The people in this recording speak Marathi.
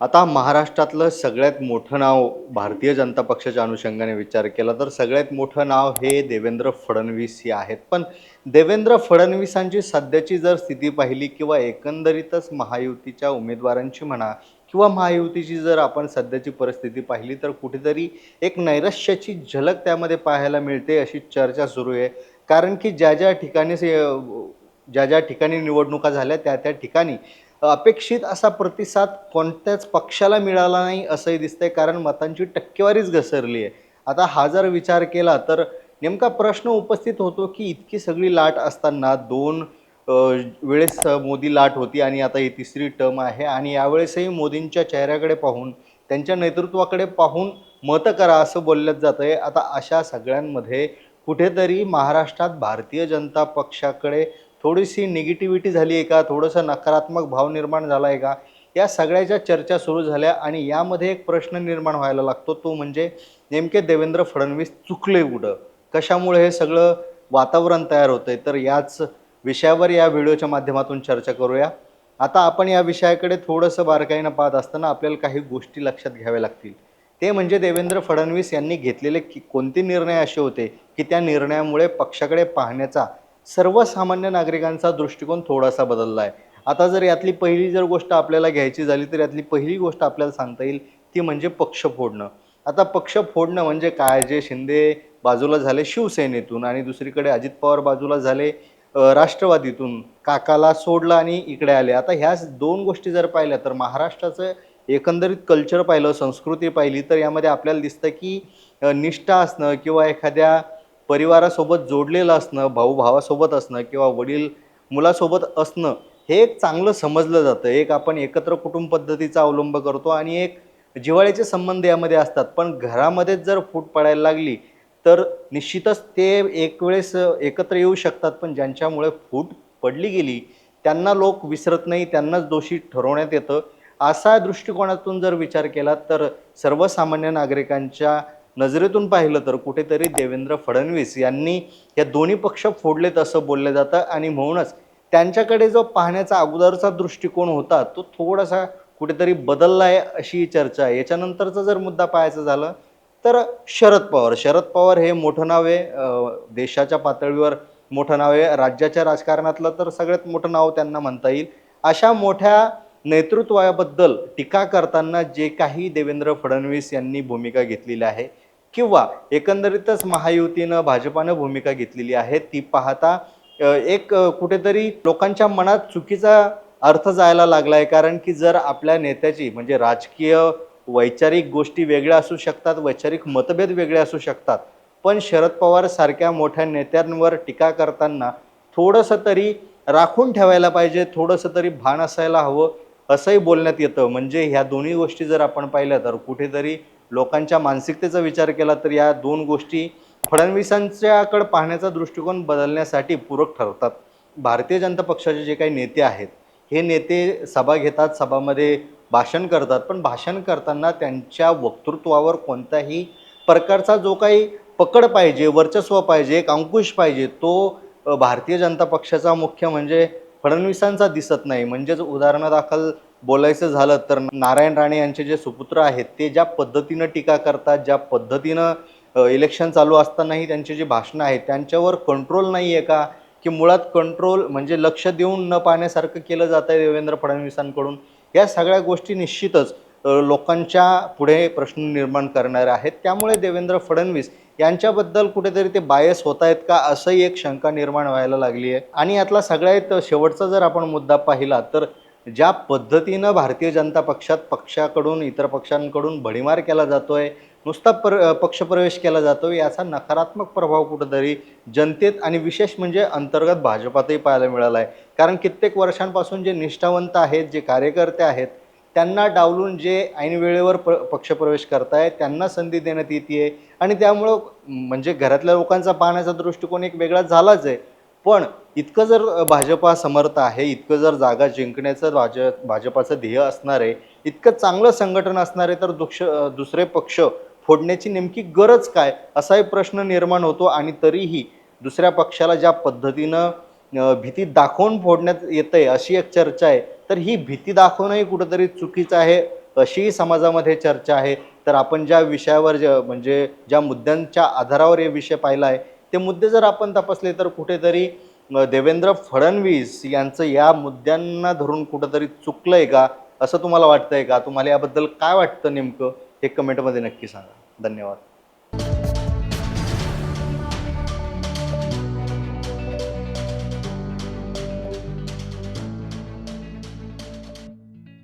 आता महाराष्ट्रातलं सगळ्यात मोठं नाव भारतीय जनता पक्षाच्या अनुषंगाने विचार केला तर सगळ्यात मोठं नाव हे देवेंद्र फडणवीस हे आहेत. पण देवेंद्र फडणवीसांची सध्याची जर स्थिती पाहिली किंवा एकंदरीतच महायुतीच्या उमेदवारांची म्हणा किंवा महायुतीची जर आपण सध्याची परिस्थिती पाहिली तर कुठेतरी एक नैराश्याची झलक त्यामध्ये पाहायला मिळते अशी चर्चा सुरू आहे. कारण की ज्या ज्या ठिकाणी ज्या ज्या ठिकाणी निवडणुका झाल्या त्या त्या ठिकाणी अपेक्षित असा प्रतिसाद कोणत्याच पक्षाला मिळाला नाही असंही दिसतंय कारण मतांची टक्केवारीच घसरली आहे. आता हा जर विचार केला तर नेमका प्रश्न उपस्थित होतो की इतकी सगळी लाट असताना दोन वेळेस मोदी लाट होती आणि आता ही तिसरी टर्म आहे आणि यावेळेसही मोदींच्या चेहऱ्याकडे पाहून त्यांच्या नेतृत्वाकडे पाहून मतं करा असं बोलल्यात जातं आहे आता अशा सगळ्यांमध्ये कुठेतरी महाराष्ट्रात भारतीय जनता पक्षाकडे थोडीशी निगेटिव्हिटी झाली आहे का? थोडंसं नकारात्मक भाव निर्माण झाला आहे का? या सगळ्याच्या चर्चा सुरू झाल्या आणि यामध्ये एक प्रश्न निर्माण व्हायला लागतो. तो म्हणजे नेमके देवेंद्र फडणवीस चुकले कुठं? कशामुळे हे सगळं वातावरण तयार होतं आहे तर याच विषयावर या व्हिडिओच्या माध्यमातून चर्चा करूया. आता आपण या विषयाकडे थोडंसं बारकाईनं पाहत असताना आपल्याला काही गोष्टी लक्षात घ्याव्या लागतील. ते म्हणजे देवेंद्र फडणवीस यांनी घेतलेले की कोणते निर्णय असे होते की त्या निर्णयामुळे पक्षाकडे पाहण्याचा सर्वसामान्य नागरिकांचा दृष्टिकोन थोडासा बदलला आहे. आता जर यातली पहिली जर गोष्ट आपल्याला घ्यायची झाली तर यातली पहिली गोष्ट आपल्याला सांगता येईल ती म्हणजे पक्ष फोडणं. आता पक्ष फोडणं म्हणजे काय? जे शिंदे बाजूला झाले शिवसेनेतून आणि दुसरीकडे अजित पवार बाजूला झाले राष्ट्रवादीतून. काकाला सोडलं आणि इकडे आले. आता ह्या दोन गोष्टी जर पाहिल्या तर महाराष्ट्राचं एकंदरीत कल्चर पाहिलं संस्कृती पाहिली तर यामध्ये आपल्याला दिसतं की निष्ठा असणं किंवा एखाद्या परिवारासोबत जोडलेलं असणं भाऊ भावासोबत असणं किंवा वडील मुलासोबत असणं हे एक चांगलं समजलं जातं. एक आपण एकत्र कुटुंब पद्धतीचा अवलंब करतो आणि एक जिव्हाळ्याचे संबंध यामध्ये असतात. पण घरामध्येच जर फूट पडायला लागली तर निश्चितच ते एक वेळेस एकत्र येऊ शकतात. पण ज्यांच्यामुळे फूट पडली गेली त्यांना लोक विसरत नाही त्यांनाच दोषी ठरवण्यात येतं. असा दृष्टिकोनातून जर विचार केला तर सर्वसामान्य नागरिकांच्या नजरेतून पाहिलं तर कुठेतरी देवेंद्र फडणवीस यांनी या दोन्ही पक्ष फोडलेत असं बोललं जातं. आणि म्हणूनच त्यांच्याकडे जो पाहण्याचा अगोदरचा दृष्टिकोन होता तो थोडासा कुठेतरी बदलला आहे अशी चर्चा आहे. याच्यानंतरचा जर मुद्दा पाहायचा झालं तर शरद पवार. शरद पवार हे मोठं नाव आहे. देशाच्या पातळीवर मोठं नाव आहे. राज्याच्या राजकारणातलं तर सगळ्यात मोठं नाव त्यांना म्हणता येईल. अशा मोठ्या नेतृत्वाबद्दल टीका करताना जे काही देवेंद्र फडणवीस यांनी भूमिका घेतलेली आहे किंवा एकंदरीतच महायुतीनं भाजपानं भूमिका घेतलेली आहे ती पाहता एक कुठेतरी लोकांच्या मनात चुकीचा अर्थ जायला लागला आहे कारण की जर आपल्या नेत्याची म्हणजे राजकीय वैचारिक गोष्टी वेगळ्या असू शकतात वैचारिक मतभेद वेगळे असू शकतात पण शरद पवार सारख्या मोठ्या नेत्यांवर टीका करताना थोडंसं तरी राखून ठेवायला पाहिजे थोडंसं तरी भान असायला हवं असंही बोलण्यात येतं. म्हणजे ह्या दोन्ही गोष्टी जर आपण पाहिल्या तर कुठेतरी लोकांच्या मानसिकतेचा विचार केला तर या दोन गोष्टी फडणवीसांच्याकडे पाहण्याचा दृष्टिकोन बदलण्यासाठी पूरक ठरतात. भारतीय जनता पक्षाचे जे काही नेते आहेत हे नेते सभा घेतात सभामध्ये भाषण करतात. पण भाषण करताना त्यांच्या वक्तृत्वावर कोणताही प्रकारचा जो काही पकड पाहिजे वर्चस्व पाहिजे एक अंकुश पाहिजे तो भारतीय जनता पक्षाचा मुख्य म्हणजे फडणवीसांचा दिसत नाही. म्हणजेच उदाहरणादाखल बोलायचं झालं तर नारायण राणे यांचे जे सुपुत्र आहेत ते ज्या पद्धतीनं टीका करतात ज्या पद्धतीनं इलेक्शन चालू असतानाही त्यांची जी भाषणं आहेत त्यांच्यावर कंट्रोल नाही आहे का? की मुळात कंट्रोल म्हणजे लक्ष देऊन न पाहण्यासारखं केलं जात आहे देवेंद्र फडणवीसांकडून? या सगळ्या गोष्टी निश्चितच लोकांच्या पुढे प्रश्न निर्माण करणाऱ्या आहेत. त्यामुळे देवेंद्र फडणवीस यांच्याबद्दल कुठेतरी ते बायस होत आहेत का असंही एक शंका निर्माण व्हायला लागली आहे. आणि यातला सगळ्यात शेवटचा जर आपण मुद्दा पाहिला तर ज्या पद्धतीनं भारतीय जनता पक्षात पक्षाकडून इतर पक्षांकडून भडीमार केला जातो आहे नुसता पर पक्षप्रवेश केला जातो याचा नकारात्मक प्रभाव कुठंतरी जनतेत आणि विशेष म्हणजे अंतर्गत भाजपातही पाहायला मिळाला आहे कारण कित्येक वर्षांपासून जे निष्ठावंत आहेत जे कार्यकर्ते आहेत त्यांना डावलून जे ऐनवेळेवर प पक्षप्रवेश करताय त्यांना संधी देण्यात येते आणि त्यामुळं म्हणजे घरातल्या लोकांचा पाहण्याचा दृष्टिकोन एक वेगळा झालाच आहे. पण इतकं जर भाजपा समर्थ आहे इतकं जर जागा जिंकण्याचं भाज भाजपाचं ध्येय असणार आहे इतकं चांगलं संघटन असणार आहे तर दुक्ष दुसरे पक्ष फोडण्याची नेमकी गरज काय? असाही प्रश्न निर्माण होतो आणि तरीही दुसऱ्या पक्षाला ज्या पद्धतीनं भीती दाखवून फोडण्यात येतंय अशी एक चर्चा आहे. तर ही भीती दाखवणंही कुठंतरी चुकीचं आहे अशीही समाजामध्ये चर्चा आहे. तर आपण ज्या विषयावर ज म्हणजे ज्या मुद्द्यांच्या आधारावर हे विषय पाहिला आहे ते मुद्दे जर आपण तपासले तर कुठेतरी देवेंद्र फडणवीस यांचं या मुद्द्यांना धरून कुठंतरी चुकलं आहे का? असं तुम्हाला वाटतंय का? तुम्हाला याबद्दल काय वाटतं नेमकं? हे कमेंटमध्ये नक्की सांगा. धन्यवाद.